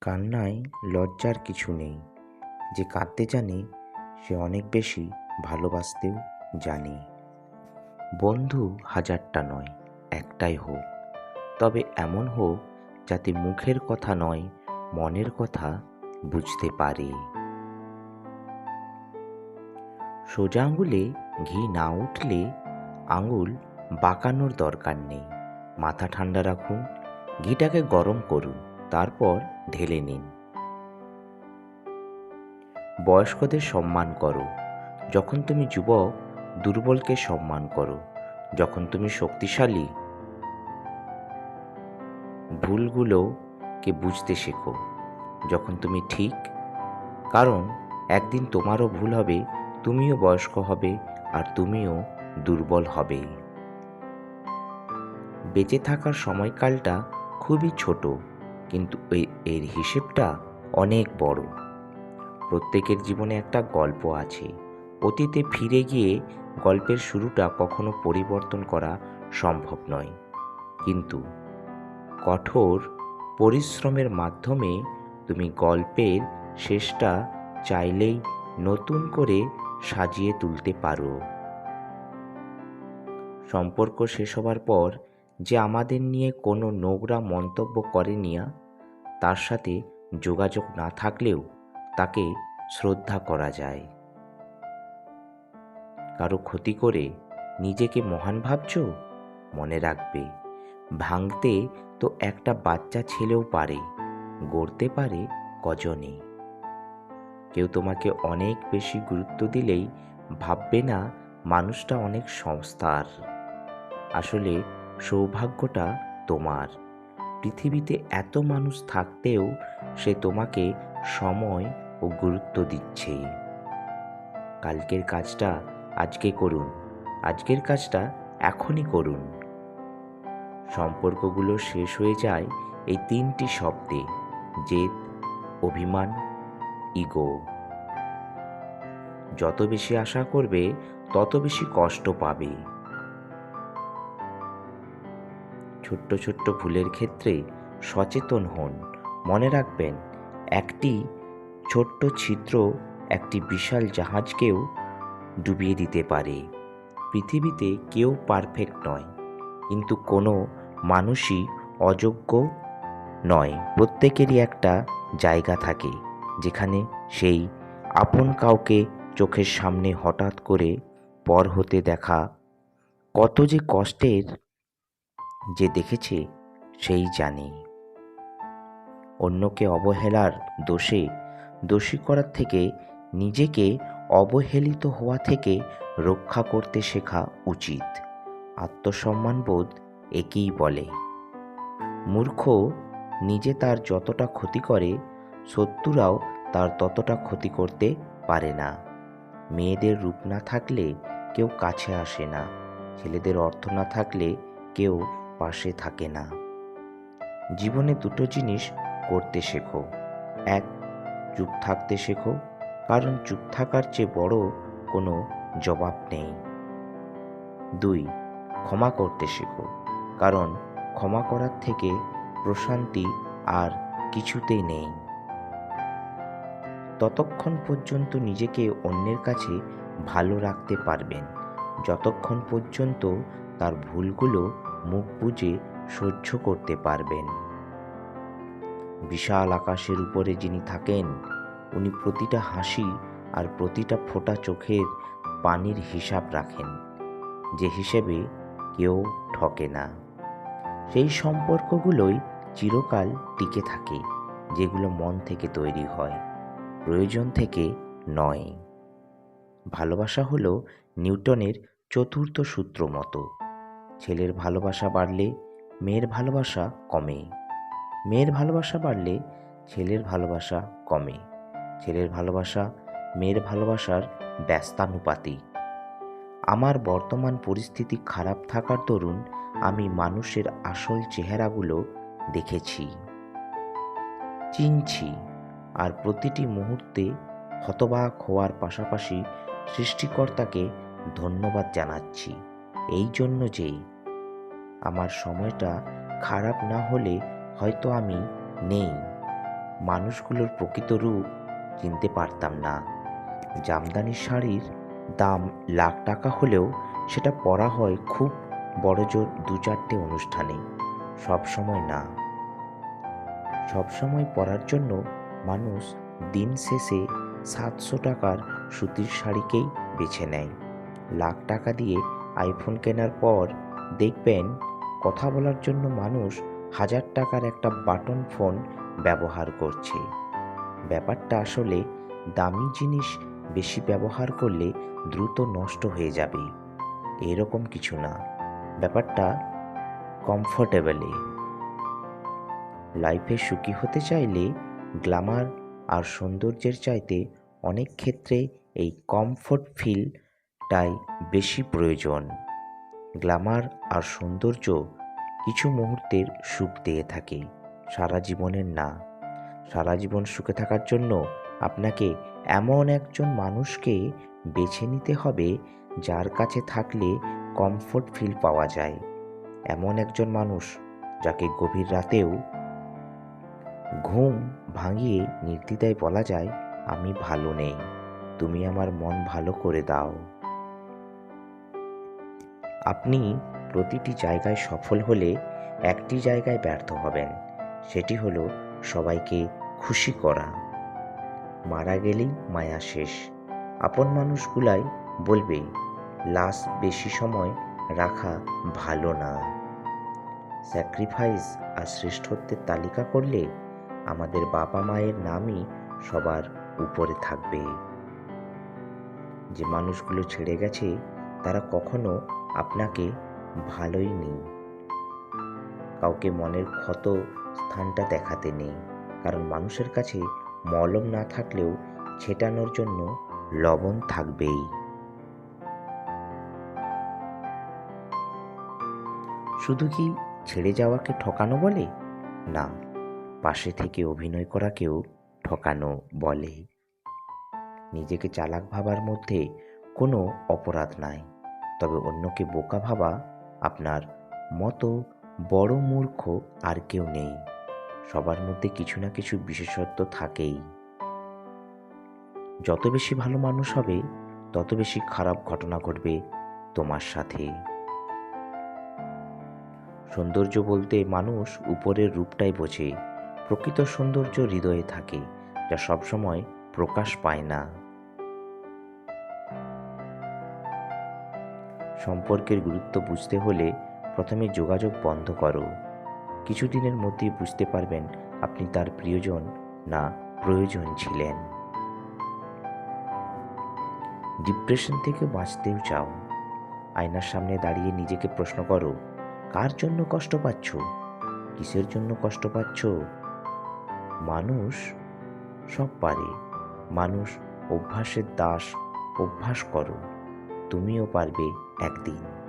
কান্নায় লজ্জার কিছু নেই। যে কাঁদতে জানে, সে অনেক বেশি ভালোবাসতেও জানে। বন্ধু হাজারটা নয়, একটাই হোক। তবে এমন হোক যাতে মুখের কথা নয়, মনের কথা বুঝতে পারে। সোজা আঙুলে ঘি না উঠলে আঙুল বাঁকানোর দরকার নেই। মাথা ঠান্ডা রাখুন, ঘিটাকে গরম করুন, তারপর ঢেলে নিন। বয়স্কদের সম্মান করো। যখন তুমি যুবক, দুর্বলকে সম্মান করো। যখন তুমি শক্তিশালী ভুলগুলোকে বুঝতে শেখো। যখন তুমি ঠিক, কারণ একদিন তোমারও ভুল হবে, তুমিও বয়স্ক হবে, আর তুমিও দুর্বল হবে। বেঁচে থাকার সময়কালটা খুবই ছোট। কিন্তু এর হিসেবটা অনেক বড়। প্রত্যেকের জীবনে একটা গল্প আছে। অতীতে ফিরে গিয়ে গল্পের শুরুটা কখনো পরিবর্তন করা সম্ভব নয়। কিন্তু কঠোর পরিশ্রমের মাধ্যমে তুমি গল্পের শেষটা চাইলেই নতুন করে সাজিয়ে তুলতে পারো। সম্পর্ক শেষ হবার পর যে আমাদের নিয়ে কোনো নোংরা মন্তব্য করেনি তার সাথে যোগাযোগ না থাকলেও তাকে শ্রদ্ধা করা যায়। কারও ক্ষতি করে নিজেকে মহান ভাবছ? মনে রাখবে, ভাঙতে তো একটা বাচ্চা ছেলেও পারে, গড়তে পারে কজনে। কেউ তোমাকে অনেক বেশি গুরুত্ব দিলেই ভাববে না মানুষটা অনেক সংস্থার। আসলে সৌভাগ্যটা তোমার। পৃথিবীতে এত মানুষ থাকতেও সে তোমাকে সময় ও গুরুত্ব দিচ্ছে কালকের কাজটা আজকে করুন, আজকের কাজটা এখনই করুন। সম্পর্কগুলো শেষ হয়ে যায় এই তিনটি শব্দে, জেদ, অভিমান, ইগো। যত বেশি আশা করবে, তত বেশি কষ্ট পাবে। ছোট্ট ছোট্ট ভুলের ক্ষেত্রে সচেতন হন। মনে রাখবেন, একটি ছোট্ট ছিদ্র একটি বিশাল জাহাজকেও ডুবিয়ে দিতে পারে। পৃথিবীতে কেউ পারফেক্ট নয়, কিন্তু কোনো মানুষই অযোগ্য নয়। প্রত্যেকেরই একটা জায়গা থাকে, যেখানে সেই আপন কাউকে চোখের সামনে হঠাৎ করে পর হতে দেখা কত যে কষ্টের যে দেখেছে, সেই জানে। অন্যকে অবহেলার দোষে, দোষী করার থেকে নিজেকে অবহেলিত হওয়া থেকে রক্ষা করতে শেখা উচিত। আত্মসম্মানবোধ একেই বলে। মূর্খ নিজে তার যতটা ক্ষতি করে, শত্রুরাও তার ততটা ক্ষতি করতে পারে না। মেয়েদের রূপ না থাকলে কেউ কাছে আসে না। ছেলেদের অর্থ না থাকলে কেউ পাশে থাকে না। জীবনে দুটো জিনিস করতে শেখো। এক, চুপ থাকতে শেখো, কারণ চুপ থাকার চেয়ে বড় কোনো জবাব নেই। দুই, ক্ষমা করতে শেখো, কারণ ক্ষমা করার থেকে প্রশান্তি আর কিছুতেই নেই। ততক্ষণ পর্যন্ত নিজেকে অন্যের কাছে ভালো রাখতে পারবেন। যতক্ষণ পর্যন্ত তার ভুলগুলো মুখ বুজে সহ্য করতে পারবেন। বিশাল আকাশের উপরে যিনি থাকেন, উনি প্রতিটা হাসি আর প্রতিটা ফোঁটা চোখের পানির হিসাব রাখেন, যে হিসেবে কেউ ঠকে না। সেই সম্পর্কগুলোই চিরকাল টিকে থাকে, যেগুলো মন থেকে তৈরি হয়, প্রয়োজন থেকে নয়। ভালোবাসা হলো নিউটনের চতুর্থ সূত্র মতো। ছেলের ভালোবাসা বাড়লে মেয়ের ভালোবাসা কমে। মেয়ের ভালোবাসা বাড়লে ছেলের ভালোবাসা কমে। ছেলের ভালোবাসা মেয়ের ভালোবাসার ব্যস্তানুপাতিক। আমার বর্তমান পরিস্থিতি খারাপ থাকার দরুন আমি মানুষের আসল চেহারাগুলো দেখেছি। চিনছি আর প্রতিটি মুহূর্তে হতবাক হওয়ার পাশাপাশি সৃষ্টিকর্তাকে ধন্যবাদ জানাচ্ছি। এই জন্য যে আমার সময়টা খারাপ না হলে হয়তো আমি নেই। মানুষগুলোর প্রকৃত রূপ চিনতে পারতাম না। জামদানি শাড়ির দাম লাখ টাকা হলেও সেটা পরা হয় খুব বড় জোর দু চারটে অনুষ্ঠানে। সব সময় না। সব সময় পরার জন্য মানুষ দিন শেষে সাতশো টাকার সুতির শাড়িকেই বেছে নেয়। লাখ টাকা দিয়ে আইফোন কেনার পর দেখবেন কথা বলার জন্য মানুষ হাজার টাকার একটা বাটন ফোন ব্যবহার করছে। ব্যাপারটা আসলে দামি জিনিস বেশি ব্যবহার করলে দ্রুত নষ্ট হয়ে যাবে। এরকম কিছু না। ব্যাপারটা কমফোর্টেবলে লাইফে সুখী হতে চাইলে গ্ল্যামার আর সৌন্দর্যের চাইতে অনেক ক্ষেত্রে এই কমফোর্ট ফিলটাই বেশি প্রয়োজন। গ্ল্যামার আর সৌন্দর্য কিছু মুহূর্তের সুখ দিয়ে থাকে। সারা জীবনের না। সারা জীবন সুখে থাকার জন্য আপনাকে এমন একজন মানুষকে বেছে নিতে হবে যার কাছে থাকলে কমফোর্ট ফিল পাওয়া যায়। এমন একজন মানুষ যাকে গভীর রাতেও ঘুম ভাঙিয়ে নির্দ্বিধায় বলা যায়, আমি ভালো নেই। তুমি আমার মন ভালো করে দাও। আপনি প্রতিটি জায়গায় সফল হলে একটি জায়গায় ব্যর্থ হবেন। সেটি হলো সবাইকে খুশি করা। মারা গেলেই মায়া শেষ। আপন মানুষগুলাই বলবে, লাশ বেশি সময় রাখা ভালো না। স্যাক্রিফাইস আর শ্রেষ্ঠত্বের তালিকা করলে আমাদের বাবা মায়ের নামই সবার উপরে থাকবে। যে মানুষগুলো ছেড়ে গেছে তারা কখনো আপনাকে ভালোই নেই। কাউকে মনের ক্ষত স্থানটা দেখাতে নেই। কারণ মানুষের কাছে মলম না থাকলেও ছেটানোর জন্য লবণ থাকবেই। শুধু কি ছেড়ে যাওয়াকে ঠকানো বলে? না, পাশে থেকে অভিনয় করাকেও ঠকানো বলে। নিজেকে চালাক ভাবার মধ্যে কোনো অপরাধ নাই। তবে অন্যকে বোকা ভাবা আপনার মতো বড় মূর্খ আর কেউ নেই। সবার মধ্যে কিছু না কিছু বিশেষত্ব থাকেই। যত বেশি ভালো মানুষ হবে, তত বেশি খারাপ ঘটনা ঘটবে তোমার সাথে। সৌন্দর্য বলতে মানুষ উপরের রূপটাই বোঝে। প্রকৃত সৌন্দর্য হৃদয়ে থাকে, যা সবসময় প্রকাশ পায় না। সম্পর্কের গুরুত্ব বুঝতে হলে প্রথমে যোগাযোগ বন্ধ করো। কিছুদিনের মধ্যেই বুঝতে পারবেন আপনি তার প্রিয়জন না প্রয়োজন ছিলেন। ডিপ্রেশন থেকে বাঁচতেও চাও। আয়নার সামনে দাঁড়িয়ে নিজেকে প্রশ্ন করো, কার জন্য কষ্ট পাচ্ছ? কিসের জন্য কষ্ট পাচ্ছ? মানুষ সব পারে। মানুষ অভ্যাসের দাস, অভ্যাস করো। তুমিও পারবে একদিন